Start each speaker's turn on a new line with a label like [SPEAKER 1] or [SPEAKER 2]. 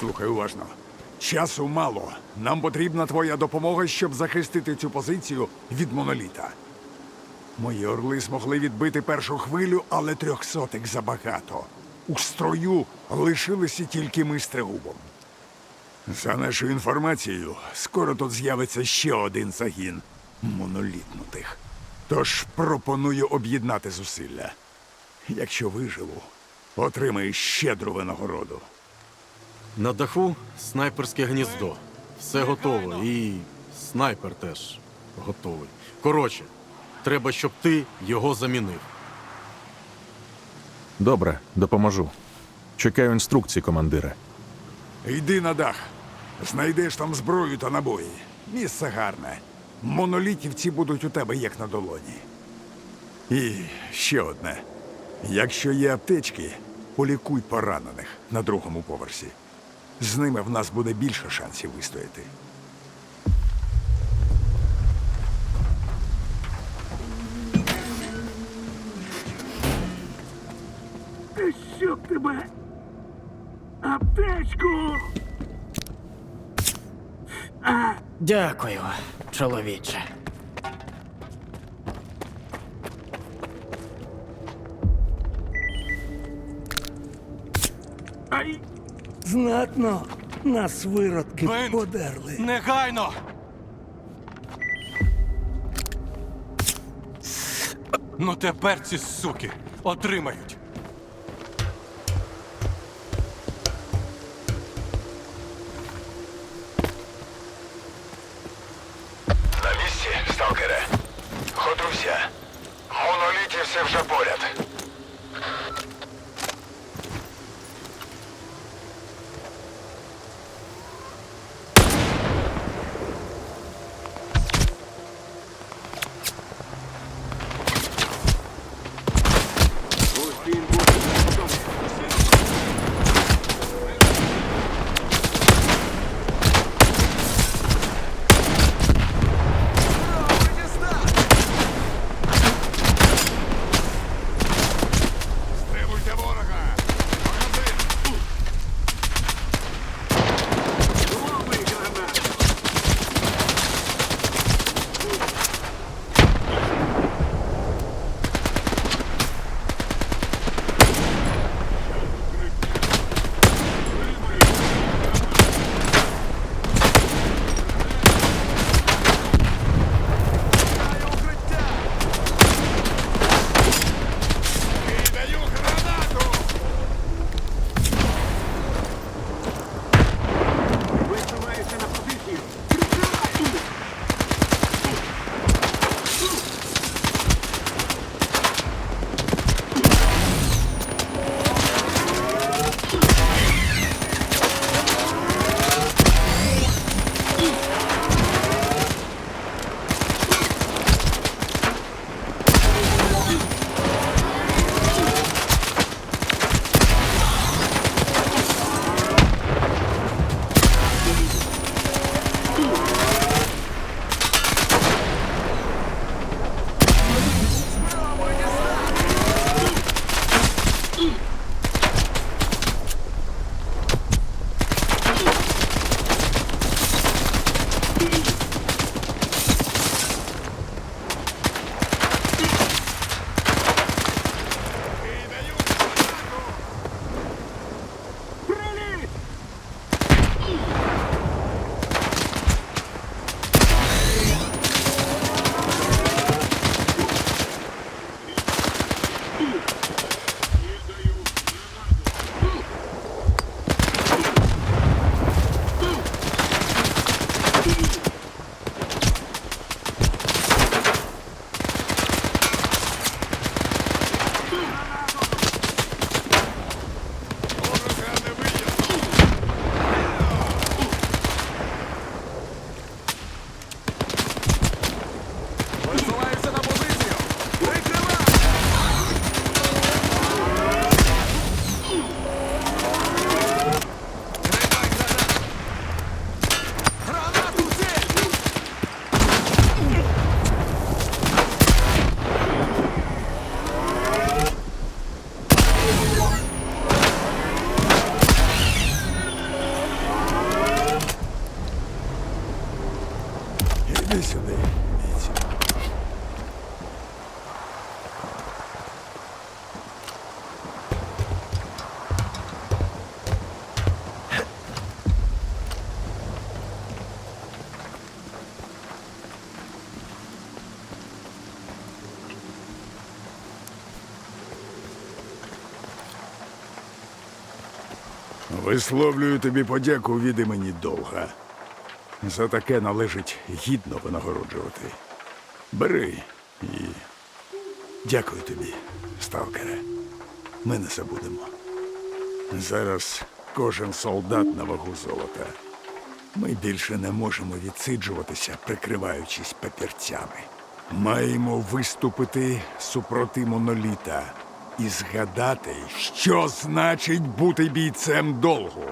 [SPEAKER 1] Слухай уважно. Часу мало. Нам потрібна твоя допомога, щоб захистити цю позицію від моноліта. Мої орли змогли відбити першу хвилю, але трьохсотих забагато. У строю лишилися тільки ми з Трегубом. За нашою інформацією, скоро тут з'явиться ще один загін монолітнутих. Тож пропоную об'єднати зусилля. Якщо виживу, отримаю щедру винагороду.
[SPEAKER 2] На даху снайперське гніздо. Все готово. І снайпер теж готовий. Коротше, треба, щоб ти його замінив.
[SPEAKER 3] Добре, допоможу. Чекаю інструкцій, командире.
[SPEAKER 1] Йди на дах. Знайдеш там зброю та набої. Місце гарне. Монолітівці будуть у тебе як на долоні. І ще одне. Якщо є аптечки, полікуй поранених на другому поверсі. З ними в нас буде більше шансів вистояти.
[SPEAKER 4] Щоб тебе аптечку!
[SPEAKER 5] Дякую, чоловіче.
[SPEAKER 4] Ай! Знатно нас виродки
[SPEAKER 6] Бент!
[SPEAKER 4] подерли.
[SPEAKER 6] Негайно! Ну тепер ці суки отримають.
[SPEAKER 1] На місці, сталкере. Готуйся. Монолітівці вже поряд. Висилаюся на позицію. Прикривай! Грибай гранат! Гранат у цель! Іди сюди. Висловлюю тобі подяку від імені довга. За таке належить гідно винагороджувати. Бери і дякую тобі, сталкере. Ми не забудемо. Зараз кожен солдат на вагу золота. Ми більше не можемо відсиджуватися, прикриваючись папірцями. Маємо виступити супроти моноліта і згадати, що значить бути бійцем долгу.